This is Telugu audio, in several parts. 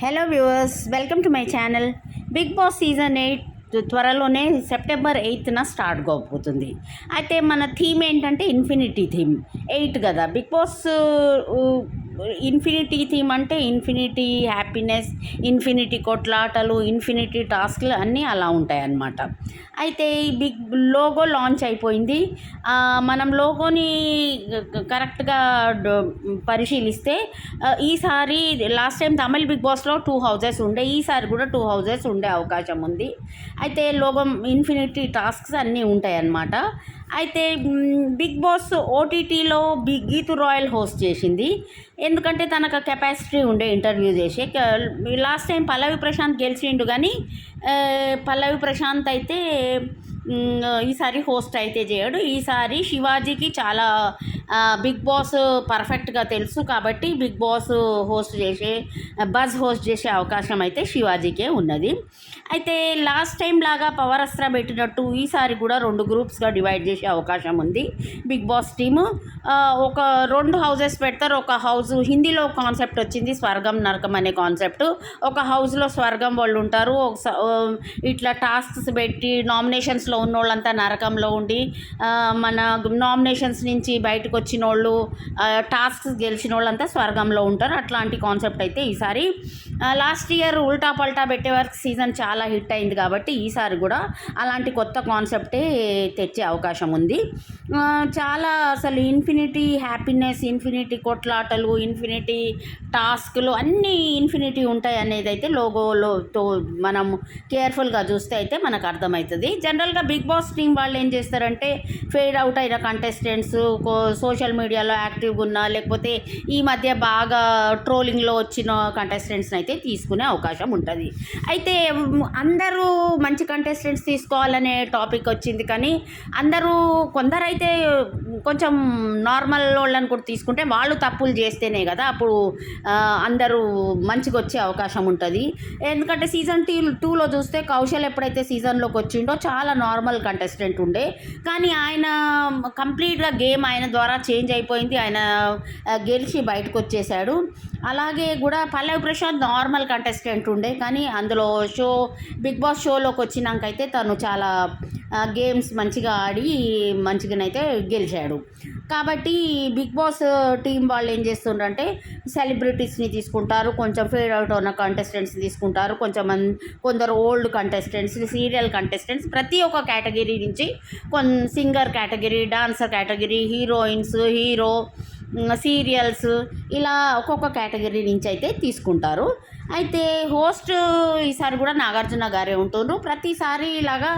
Hello viewers welcome to my channel Bigg Boss season eight త్వరలోనే సెప్టెంబర్ ఎయిత్న స్టార్ట్ కాబోతుంది. అయితే మన థీమ్ ఏంటంటే ఇన్ఫినిటీ థీమ్ ఎయిట్ కదా. బిగ్ బాస్ ఇన్ఫినిటీ థీమ్ అంటే ఇన్ఫినిటీ హ్యాపీనెస్ ఇన్ఫినిటీ కొట్లాటలు ఇన్ఫినిటీ టాస్క్లు అన్నీ అలా ఉంటాయి అన్నమాట అయితే ఈ బిగ్ లోగో లాంచ్ అయిపోయింది. మనం లోగోని కరెక్ట్గా పరిశీలిస్తే ఈసారి లాస్ట్ టైం తమిళ్ బిగ్ బాస్లో టూ హౌజెస్ ఉండే ఈసారి కూడా టూ హౌజెస్ ఉండే అవకాశం ఉంది. అయితే లోగో ఇన్ఫినిటీ టాస్క్స్ అన్నీ ఉంటాయి అన్నమాట అయితే బిగ్ బాస్ ఓటీటీలో బిగ్ గీతు రాయల్ హోస్ట్ చేసింది. ఎందుకంటే తనకు కెపాసిటీ ఉండే ఇంటర్వ్యూ చేసి. లాస్ట్ టైం పల్లవి ప్రశాంత్ గెలిచిండు కానీ పల్లవి ప్రశాంత్ అయితే ఈసారి హోస్ట్ అయితే చేయడు. ఈసారి శివాజీకి చాలా బిగ్ బాస్ పర్ఫెక్ట్గా తెలుసు కాబట్టి బిగ్ బాస్ హోస్ట్ చేసే బజ్ హోస్ట్ చేసే అవకాశం అయితే శివాజీకే ఉన్నది. అయితే లాస్ట్ టైం లాగా పవర్ అస్త్ర పెట్టినట్టు ఈసారి కూడా రెండు గ్రూప్స్గా డివైడ్ చేసే అవకాశం ఉంది. బిగ్ బాస్ టీము ఒక రెండు హౌజెస్ పెడతారు. ఒక హౌస్ హిందీలో కాన్సెప్ట్ వచ్చింది స్వర్గం నరకం అనే కాన్సెప్ట్. ఒక హౌస్లో స్వర్గం వాళ్ళు ఉంటారు. ఒక ఇట్లా టాస్క్స్ పెట్టి నామినేషన్స్లో ఉన్న వాళ్ళంతా నరకంలో ఉండి మన నామినేషన్స్ నుంచి బయటకు వచ్చిన వాళ్ళు టాస్క్స్ గెలిచిన వాళ్ళంతా స్వర్గంలో ఉంటారు. అట్లాంటి కాన్సెప్ట్ అయితే ఈసారి లాస్ట్ ఇయర్ ఉల్టా పల్టా పెట్టే వరకు సీజన్ చాలా హిట్ అయింది కాబట్టి ఈసారి కూడా అలాంటి కొత్త కాన్సెప్టే తెచ్చే అవకాశం ఉంది. చాలా అసలు ఇన్ఫినిటీ హ్యాపీనెస్ ఇన్ఫినిటీ కొట్లాటలు ఇన్ఫినిటీ టాస్క్లు అన్నీ ఇన్ఫినిటీ ఉంటాయి అనేది అయితే లోగోలోతో మనం కేర్ఫుల్గా చూస్తే అయితే మనకు అర్థమవుతుంది. జనరల్గా బిగ్ బాస్ టీం వాళ్ళు ఏం చేస్తారంటే ఫెయిడ్ అవుట్ అయిన కంటెస్టెంట్స్ సోషల్ మీడియాలో యాక్టివ్గా ఉన్న లేకపోతే ఈ మధ్య బాగా ట్రోలింగ్లో వచ్చిన కంటెస్టెంట్స్ని అయితే తీసుకునే అవకాశం ఉంటుంది. అయితే అందరూ మంచి కంటెస్టెంట్స్ తీసుకోవాలనే టాపిక్ వచ్చింది కానీ అందరూ కొందరైతే కొంచెం నార్మల్ వాళ్ళని కూడా తీసుకుంటే వాళ్ళు తప్పులు చేస్తేనే కదా అప్పుడు అందరూ మంచిగా వచ్చే అవకాశం ఉంటుంది. ఎందుకంటే సీజన్ టీ టూలో చూస్తే కౌశల్ ఎప్పుడైతే సీజన్లోకి వచ్చిండో చాలా నార్మల్ కంటెస్టెంట్ ఉండే. కానీ ఆయన కంప్లీట్గా గేమ్ ఆయన ద్వారా చేంజ్ అయిపోయింది. ఆయన గెలిచి బయటకు వచ్చేసాడు అలాగే కూడా పల్లవి ప్రశాంత్ నార్మల్ కంటెస్టెంట్ ఉండే. కానీ అందులో షో బిగ్ బాస్ షోలోకి వచ్చినాకైతే తను చాలా గేమ్స్ మంచిగా ఆడి మంచిగానైతే గెలిచాడు. కాబట్టి బిగ్ బాస్ టీం వాళ్ళు ఏం చేస్తుండ్రంటే సెలబ్రిటీస్ని తీసుకుంటారు కొంచెం ఫేడ్ అవుట్ ఉన్న కంటెస్టెంట్స్ని తీసుకుంటారు కొంచెం కొందరు ఓల్డ్ కంటెస్టెంట్స్ సీరియల్ కంటెస్టెంట్స్ ప్రతి ఒక్క కేటగిరీ నుంచి కొన్ singer category dancer category heroines hero serials ఇలా ఒక్కొక్క కేటగిరీ నుంచి అయితే తీసుకుంటారు. అయితే హోస్ట్ ఈసారి కూడా నాగార్జున గారే ఉంటుండ్రు. ప్రతిసారి ఇలాగా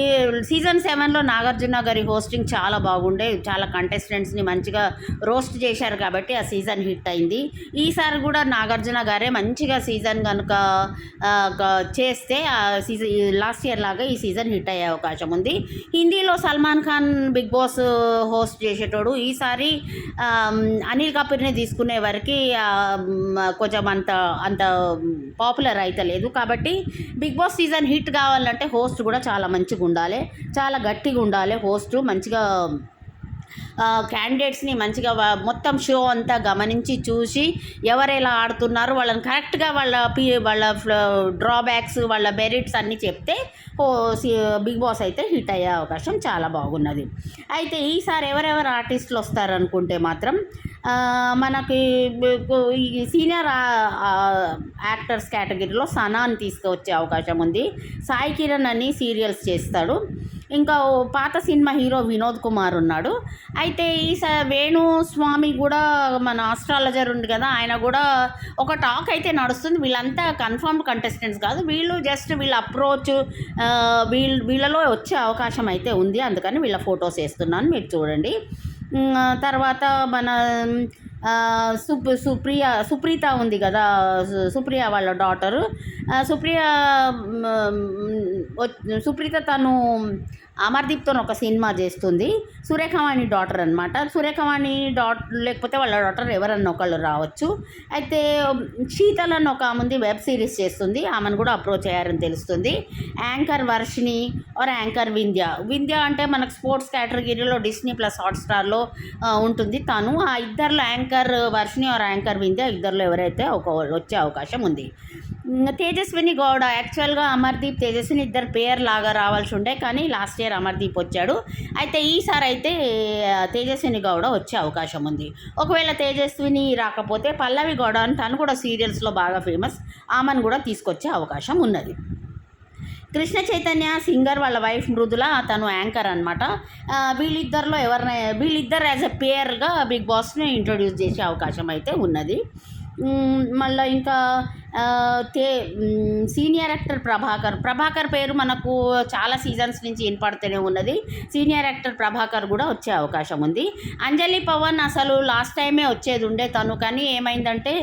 ఈ సీజన్ సెవెన్లో నాగార్జున గారి హోస్టింగ్ చాలా బాగుండే. చాలా కంటెస్టెంట్స్ని మంచిగా రోస్ట్ చేశారు కాబట్టి ఆ సీజన్ హిట్ అయింది. ఈసారి కూడా నాగార్జున గారే మంచిగా సీజన్ కనుక చేస్తే ఆ సీజన్ లాస్ట్ ఇయర్ లాగా ఈ సీజన్ హిట్ అయ్యే అవకాశం ఉంది. హిందీలో Salman Khan big boss host చేసేటోడు. ఈసారి అనిల్ కపూర్ని తీసుకునే వరకు కొంచెం అంత అంత పాపులర్ అయితలేదు కాబట్టి బిగ్ బాస్ సీజన్ హిట్ కావాలంటే హోస్ట్ కూడా చాలా మంచిగా ఉండాలి. చాలా గట్టిగా ఉండాలి హోస్ట్. మంచిగా క్యాండిడేట్స్ని మంచిగా మొత్తం షో అంతా గమనించి చూసి ఎవరెలా ఆడుతున్నారు వాళ్ళని కరెక్ట్గా వాళ్ళ పి వాళ్ళ డ్రాబ్యాక్స్ వాళ్ళ బెరిట్స్ అన్నీ చెప్తే ఓ బిగ్ బాస్ అయితే హిట్ అయ్యే అవకాశం చాలా బాగున్నది. అయితే ఈసారి ఎవరెవరు ఆర్టిస్టులు వస్తారనుకుంటే మాత్రం మనకి ఈ సీనియర్ యాక్టర్స్ కేటగిరీలో సనాని తీసుకువచ్చే అవకాశం ఉంది. సాయి కిరణ్ అని సీరియల్స్ చేస్తాడు. ఇంకా పాత సినిమా హీరో వినోద్ కుమార్ ఉన్నాడు. అయితే ఈ వేణు స్వామి కూడా మన ఆస్ట్రాలజర్ ఉంది కదా ఆయన కూడా ఒక టాక్ అయితే నడుస్తుంది. వీళ్ళంతా కన్ఫర్మ్ కంటెస్టెంట్స్ కాదు. వీళ్ళు జస్ట్ వీళ్ళ అప్రోచ్ వీళ్ళు వీళ్ళలో వచ్చే అవకాశం అయితే ఉంది. అందుకని వీళ్ళ ఫొటోస్ వేస్తున్నాను. మీరు చూడండి. తర్వాత మన సుప్ సుప్రియ సుప్రీత ఉంది కదా సుప్రియ వాళ్ళ డాటరు సుప్రియ సుప్రీత తను అమర్దీప్తో ఒక సినిమా చేస్తుంది. సురేఖవాణి డాటర్ అనమాట సురేఖవాణి డాట్ లేకపోతే వాళ్ళ డాటర్ ఎవరన్నా ఒకళ్ళు రావచ్చు. అయితే శీతల్ అని ఒక ఆమె వెబ్ సిరీస్ చేస్తుంది. ఆమెను కూడా అప్రోచ్ అయ్యారని తెలుస్తుంది. Anchor Varshini or anchor Vindhya. Vindhya అంటే మనకు స్పోర్ట్స్ కేటగిరీలో డిస్నీ ప్లస్ హాట్స్టార్లో ఉంటుంది. తను ఆ ఇద్దరిలో anchor Varshini or anchor Vindhya ఇద్దరిలో ఎవరైతే ఒక వచ్చే అవకాశం ఉంది. తేజస్విని గౌడ యాక్చువల్గా అమర్దీప్ తేజస్విని ఇద్దరు పేర్ లాగా రావాల్సి ఉండే కానీ లాస్ట్ ఇయర్ అమర్దీప్ వచ్చాడు. అయితే ఈసారి అయితే తేజస్విని గౌడ వచ్చే అవకాశం ఉంది. ఒకవేళ తేజస్విని రాకపోతే పల్లవి గౌడ అని తను కూడా సీరియల్స్లో బాగా ఫేమస్ ఆమెను కూడా తీసుకొచ్చే అవకాశం ఉన్నది. కృష్ణ చైతన్య సింగర్ వాళ్ళ వైఫ్ మృదుల తను యాంకర్ అనమాట వీళ్ళిద్దరిలో ఎవరినై వీళ్ళిద్దరు యాజ్ ఎ పేర్గా బిగ్ బాస్ని ఇంట్రొడ్యూస్ చేసే అవకాశం అయితే ఉన్నది. మళ్ళీ ఇంకా తే సీనియర్ యాక్టర్ ప్రభాకర్. ప్రభాకర్ పేరు మనకు చాలా సీజన్స్ నుంచి వినపడుతూనే ఉన్నది. సీనియర్ యాక్టర్ ప్రభాకర్ కూడా వచ్చే అవకాశం ఉంది. అంజలి పవన్ అసలు లాస్ట్ టైమే వచ్చేది ఉండే తను. కానీ ఏమైందంటే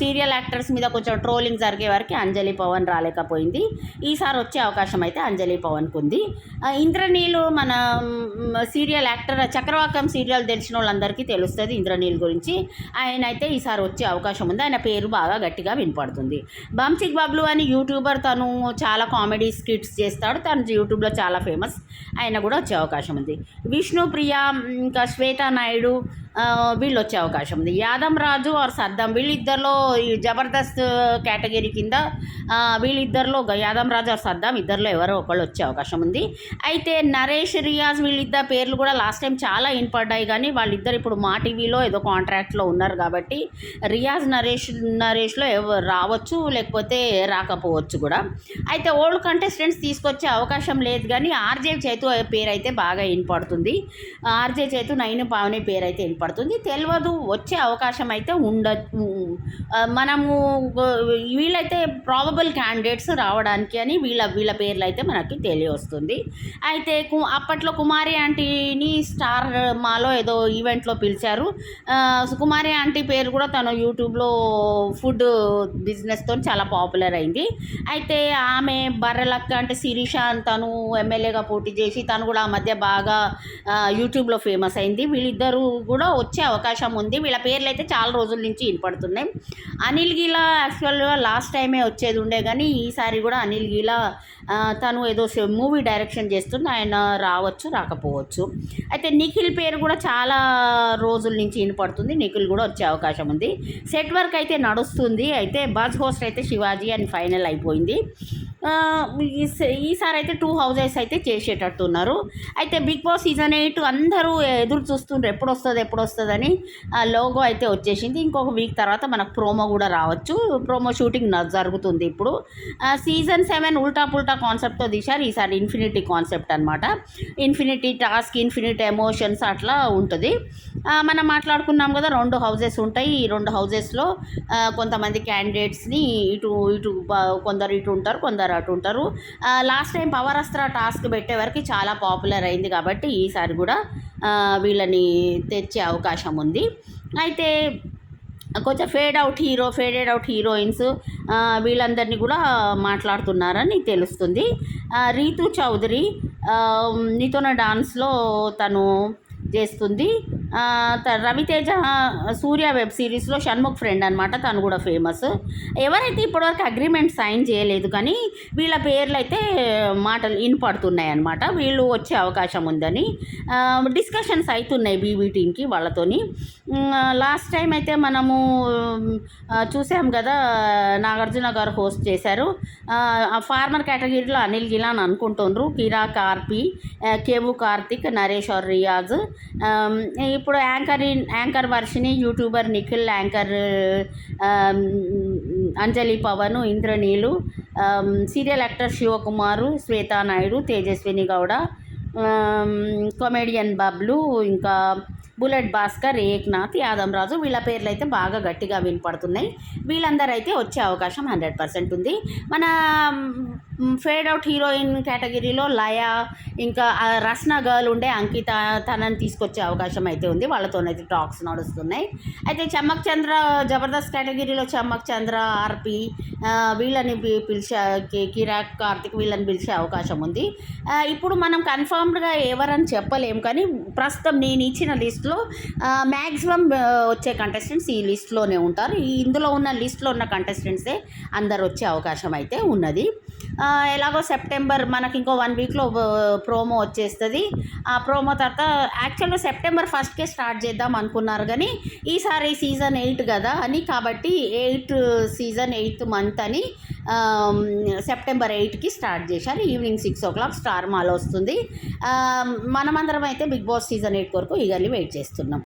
సీరియల్ యాక్టర్స్ మీద కొంచెం ట్రోలింగ్ జరిగే వరకు అంజలి పవన్ రాలేకపోయింది. ఈసారి వచ్చే అవకాశం అయితే అంజలి పవన్కు ఉంది. ఇంద్రనీలు మన సీరియల్ యాక్టర్ చక్రవాకం సీరియల్ తెలిసిన వాళ్ళందరికీ తెలుస్తుంది ఇంద్రనీల్ గురించి. ఆయన అయితే ఈసారి వచ్చే అవకాశం ఉంది. ఆయన పేరు బాగా గట్టిగా వినపడుతుంది. బంచిక్ బబ్లు అని యూట్యూబర్ తను చాలా కామెడీ స్కిట్స్ చేస్తాడు. తను యూట్యూబ్లో చాలా ఫేమస్. ఆయన కూడా వచ్చే అవకాశం ఉంది. విష్ణు ప్రియ ఇంకా శ్వేతా నాయుడు వీళ్ళు వచ్చే అవకాశం ఉంది. యాదం రాజు ఆర్ సద్దాం వీళ్ళిద్దరిలో ఈ జబర్దస్త్ కేటగిరీ కింద వీళ్ళిద్దరిలో యాదం రాజు ఆర్ సద్దాం ఇద్దరిలో ఎవరో ఒకళ్ళు వచ్చే అవకాశం ఉంది. అయితే నరేష్ రియాజ్ వీళ్ళిద్దరు పేర్లు కూడా లాస్ట్ టైం చాలా వినపడ్డాయి కానీ వాళ్ళిద్దరు ఇప్పుడు మా టీవీలో ఏదో కాంట్రాక్ట్లో ఉన్నారు కాబట్టి రియాజ్ నరేష్ నరేష్లో ఎవరు రావచ్చు లేకపోతే రాకపోవచ్చు కూడా. అయితే ఓల్డ్ కంటెస్టెంట్స్ తీసుకొచ్చే అవకాశం లేదు కానీ ఆర్జే చేతు పేరు అయితే బాగా వినపడుతుంది ఆర్జే చేతు నైన్ పావని పేరు అయితే పడుతుంది. తెలియదు వచ్చే అవకాశం అయితే ఉండ మనము వీళ్ళైతే ప్రాబబుల్ క్యాండిడేట్స్ రావడానికి అని వీళ్ళ వీళ్ళ పేర్లు అయితే మనకి తెలియవస్తుంది అయితే కు- అప్పట్లో కుమారి ఆంటీని స్టార్ మాలో ఏదో ఈవెంట్లో పిలిచారు. కుమారి ఆంటీ పేరు కూడా తను యూట్యూబ్లో ఫుడ్ బిజినెస్తో చాలా పాపులర్ అయింది. అయితే ఆమె బర్రెలక్క అంటే శిరీష అని తను ఎమ్మెల్యేగా పోటీ చేసి తను కూడా ఆ మధ్య బాగా యూట్యూబ్లో ఫేమస్ అయింది. వీళ్ళిద్దరూ కూడా వచ్చే అవకాశం ఉంది. వీళ్ళ పేర్లు అయితే చాలా రోజుల నుంచి వినపడుతున్నాయి. అనిల్ గీలా యాక్చువల్గా లాస్ట్ టైమే వచ్చేది ఉండే కానీ ఈసారి కూడా అనిల్ గీలా తను ఏదో మూవీ డైరెక్షన్ చేస్తుంది. ఆయన రావచ్చు రాకపోవచ్చు. అయితే నిఖిల్ పేరు కూడా చాలా రోజుల నుంచి వినపడుతుంది. నిఖిల్ కూడా వచ్చే అవకాశం ఉంది. సెట్ వర్క్ అయితే నడుస్తుంది. అయితే బజ్ హోస్ట్ అయితే శివాజీ అని ఫైనల్ అయిపోయింది. ఈసారి అయితే టూ హౌజెస్ అయితే చేసేటట్టు ఉన్నారు అయితే బిగ్ బాస్ సీజన్ ఎయిట్ అందరూ ఎదురు చూస్తుండ్రు ఎప్పుడు వస్తుంది ఎప్పుడు వస్తుందని లోగో అయితే వచ్చేసింది. ఇంకొక వీక్ తర్వాత మనకు ప్రోమో కూడా రావచ్చు. ప్రోమో షూటింగ్ జరుగుతుంది ఇప్పుడు. సీజన్ సెవెన్ ఉల్టా పుల్టా కాన్సెప్ట్తో తీశారు. ఈసారి ఇన్ఫినిటీ కాన్సెప్ట్ అనమాట ఇన్ఫినిటీ టాస్క్ ఇన్ఫినిటీ ఎమోషన్స్ అట్లా ఉంటుంది. మనం మాట్లాడుకున్నాం కదా రెండు హౌజెస్ ఉంటాయి. ఈ రెండు హౌజెస్లో కొంతమంది క్యాండిడేట్స్ని ఇటు ఇటు కొందరు ఇటు ఉంటారు కొందరు అటు ఉంటారు. Last time power Astra task పెట్టే వరకు చాలా పాపులర్ అయింది కాబట్టి ఈసారి కూడా వీళ్ళని తెచ్చే అవకాశం ఉంది. అయితే కొంచెం fade out hero faded out heroines వీళ్ళందరినీ కూడా మాట్లాడుతున్నారని తెలుస్తుంది. రీతు చౌదరి నీతోన డాన్స్లో తను చేస్తుంది. రవితేజ సూర్య వెబ్ సిరీస్లో షణ్ముఖ్ ఫ్రెండ్ అనమాట తను కూడా ఫేమస్. ఎవరైతే ఇప్పటివరకు అగ్రిమెంట్ సైన్ చేయలేదు కానీ వీళ్ళ పేర్లు అయితే మాటలు వినపడుతున్నాయి అనమాట వీళ్ళు వచ్చే అవకాశం ఉందని డిస్కషన్స్ అవుతున్నాయి బీబీ టీంకి వాళ్ళతోని. లాస్ట్ టైం అయితే మనము చూసాం కదా నాగార్జున గారు హోస్ట్ చేశారు. ఆ ఫార్మర్ కేటగిరీలో అనిల్ గిలాన్ అనుకుంటుండ్రు కిరా కార్పి కేవు కార్తిక్ నరేష్ ఆర్ రియాజ్. ఇప్పుడు anchor anchor Varshini YouTuber Nikhil anchor Anjali Pavan Indraneel serial actor Shivakumar Shweta Naidu Tejaswini Gowda um, comedian Bablu ఇంకా బుల్లెట్ భాస్కర్ ఏక్నాథ్ యాదవ్ రాజు వీళ్ళ పేర్లు అయితే బాగా గట్టిగా వినపడుతున్నాయి. వీళ్ళందరూ అయితే వచ్చే అవకాశం హండ్రెడ్ పర్సెంట్ ఉంది. మన ఫేడ్ అవుట్ హీరోయిన్ కేటగిరీలో లయ ఇంకా ఆ రస్నా గర్ల్ ఉండే అంకిత తనని తీసుకొచ్చే అవకాశం అయితే ఉంది. వాళ్ళతోనైతే టాక్స్ నడుస్తున్నాయి. అయితే చమ్మక్ చంద్ర జబర్దస్త్ కేటగిరీలో చమ్మక్ చంద్ర ఆర్పి వీళ్ళని పిలిచే కిరాక్ కార్తిక్ వీళ్ళని పిలిచే అవకాశం ఉంది. ఇప్పుడు మనం కన్ఫర్మ్డ్గా ఎవరని చెప్పలేము. కానీ ప్రస్తుతం నేను ఇచ్చిన లిస్ట్లో మ్యాక్సిమం వచ్చే కంటెస్టెంట్స్ ఈ లిస్ట్లోనే ఉంటారు. ఇందులో ఉన్న లిస్ట్లో ఉన్న కంటెస్టెంట్సే అందరు వచ్చే అవకాశం అయితే ఉన్నది. ఎలాగో సెప్టెంబర్ మనకి ఇంకో వన్ వీక్లో ప్రోమో వచ్చేస్తుంది. ఆ ప్రోమో తర్వాత యాక్చువల్గా సెప్టెంబర్ ఫస్ట్కే స్టార్ట్ చేద్దాం అనుకున్నారు కానీ ఈసారి సీజన్ ఎయిట్ కదా అని కాబట్టి ఎయిట్ సీజన్ ఎయిత్ మంత్ అని సెప్టెంబర్ ఎయిట్కి స్టార్ట్ చేశారు. Evening six o'clock Star Maa వస్తుంది. మనమందరం అయితే బిగ్ బాస్ సీజన్ ఎయిట్ వరకు ఈగర్లీ వెయిట్ చేస్తున్నాం.